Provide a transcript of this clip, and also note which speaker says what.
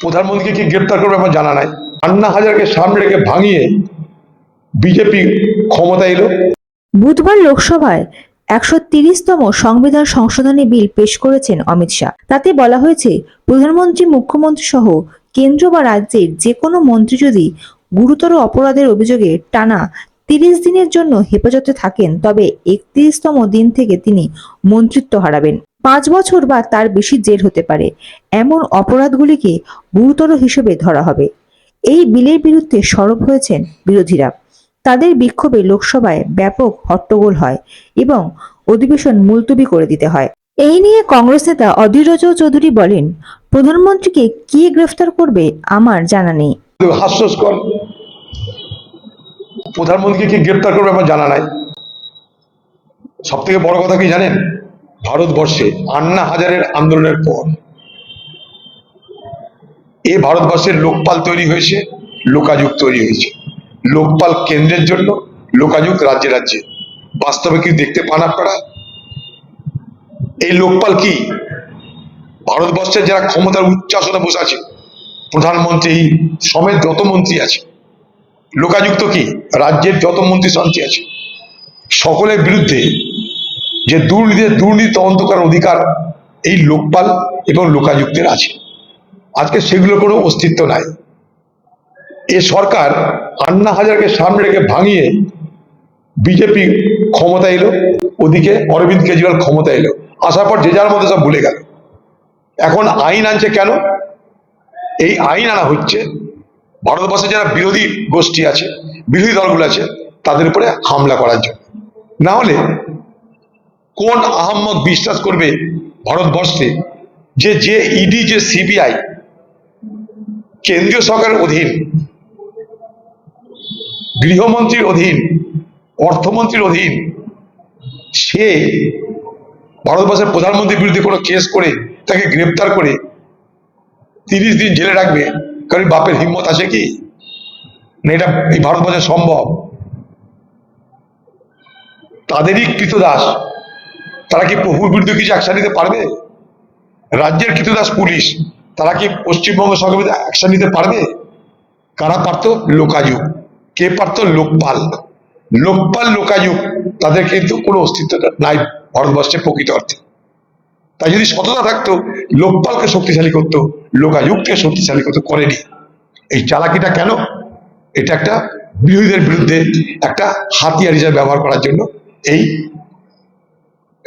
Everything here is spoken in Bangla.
Speaker 1: প্রধানমন্ত্রীকে কি গ্রেপ্তার করবে আমার জানা নাই। আন্না হাজারকে সামনে রেখে ভাঙিয়ে বিজেপি ক্ষমতা এলো।
Speaker 2: বুধবার লোকসভায় একশো তিরিশতম সংবিধান সংশোধনী বিল পেশ করেছেন অমিত শাহ। তাতে বলা হয়েছে, প্রধানমন্ত্রী, মুখ্যমন্ত্রী সহ কেন্দ্র বা রাজ্যের যে কোনো মন্ত্রী যদি গুরুতর অপরাধের অভিযোগে টানা তিরিশ দিনের জন্য হেফাজতে থাকেন, তবে একত্রিশতম দিন থেকে তিনি মন্ত্রিত্ব হারাবেন। পাঁচ বছর বা তার বেশি জেল হতে পারে। এমন অপরাধগুলিকে গুরুতর হিসেবে ধরা হবে। এই বিলের বিরুদ্ধে সরব হয়েছেন বিরোধীরা। তাদের বিক্ষোভে লোকসভায় ব্যাপক হট্টগোল হয় এবং অধিবেশন মুলতবি করে দিতে হয়। এই নিয়ে কংগ্রেস নেতা অধীর চৌধুরী বলেন, প্রধানমন্ত্রীকে কে গ্রেফতার করবে আমার জানা নেই।
Speaker 1: হাস্যস্কর। প্রধানমন্ত্রীকে কি গ্রেপ্তার করবে আমার জানা নাই। সব থেকে বড় কথা কি জানেন? ভারতবর্ষে আন্না হাজারের আন্দোলনের পর। এ ভারতবর্ষের লোকপাল তৈরি হয়েছে, লোকাযুগ তৈরি হয়েছে। লোকপাল কেন্দ্রের জন্য, লোকাযুগ রাজ্যে রাজ্যে। বাস্তবে কি দেখতে পান আপনারা? এই লোকপাল কি? ভারতবর্ষের যারা ক্ষমতার উচ্চ আসনে বসে আছে, প্রধানমন্ত্রী সমেত যত মন্ত্রী আছে, লোকাযুক্ত কি? রাজ্যের যত মন্ত্রী শান্তি আছে, সকলের বিরুদ্ধে যে দুর্নীতি দুর্নীতি তদন্ত করার অধিকার এই লোকপাল এবং লোকাযুক্তের আছে। আজকে সেগুলোর কোনো অস্তিত্ব নাই। এ সরকার আন্না হাজারকে সামনে রেখে ভাঙিয়ে বিজেপি ক্ষমতা এলো, ওদিকে অরবিন্দ কেজরিওয়াল ক্ষমতা এলো। আসার পর যে যার মধ্যে সব ভুলে গেল। এখন আইন আনছে কেন? এই আইন আনা হচ্ছে, ভারতবর্ষে যারা বিরোধী গোষ্ঠী আছে, বিরোধী দলগুলো আছে, তাদের উপরে হামলা করার জন্য। না হলে কোন আহম্মদ বিশ্বাস করবে ভারতবর্ষে? যে যে ইডি যে সিবিআই কেন্দ্রীয় সরকারের অধীন, গৃহমন্ত্রীর অধীন, অর্থমন্ত্রীর অধীন, সে ভারতবর্ষের প্রধানমন্ত্রীর বিরুদ্ধে কোনো কেস করে, তাকে গ্রেপ্তার করে তিরিশ দিন জেলে রাখবে? কারণ বাপের হিম্মত আছে কি? না, এটা এই ভারতবর্ষে সম্ভব। তাদেরই কৃতদাস। তারা কি প্রভুর বিরুদ্ধে কিছু অ্যাকশন নিতে পারবে? রাজ্যের কৃতদাস পুলিশ, তারা কি পশ্চিমবঙ্গ সরকার বিরুদ্ধে অ্যাকশন নিতে পারবে? কারা পারত? লোকাযুগ। কে পারত? লোকপাল। লোকপাল, লোকাযুগ, তাদের কিন্তু কোনো অস্তিত্ব নাই ভারতবর্ষে প্রকৃত অর্থে। তাই যদি সততা থাকতো, লোকপালকে শক্তিশালী করতো, লোকাযুগকে শক্তিশালী করতো, করেনি। এই চালাকিটা কেন? এটা একটা বিরোধীদের বিরুদ্ধে একটা হাতিয়ার হিসেবে ব্যবহার করার জন্য এই